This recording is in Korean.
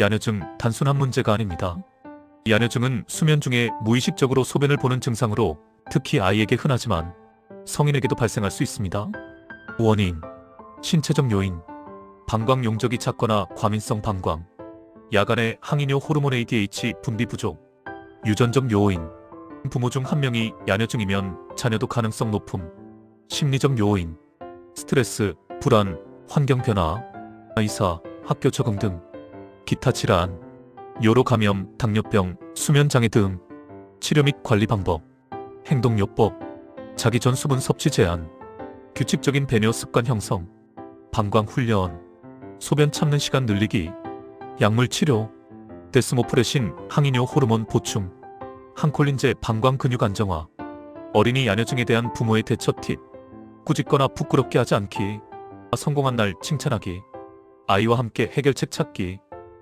야뇨증 단순한 문제가 아닙니다. 야뇨증은 수면 중에 무의식적으로 소변을 보는 증상으로 특히 아이에게 흔하지만 성인에게도 발생할 수 있습니다. 원인 신체적 요인 방광 용적이 작거나 과민성 방광 야간에 항이뇨 호르몬 ADH 분비 부족 유전적 요인 부모 중 한 명이 야뇨증이면 자녀도 가능성 높음 심리적 요인 스트레스, 불안, 환경 변화, 의사, 학교 적응 등 기타 질환, 요로 감염, 당뇨병, 수면 장애 등 치료 및 관리 방법, 행동요법, 자기 전 수분 섭취 제한, 규칙적인 배뇨 습관 형성, 방광 훈련, 소변 참는 시간 늘리기, 약물 치료, 데스모프레신 항이뇨 호르몬 보충, 항콜린제 방광 근육 안정화, 어린이 야뇨증에 대한 부모의 대처 팁, 꾸짖거나 부끄럽게 하지 않기, 성공한 날 칭찬하기, 아이와 함께 해결책 찾기,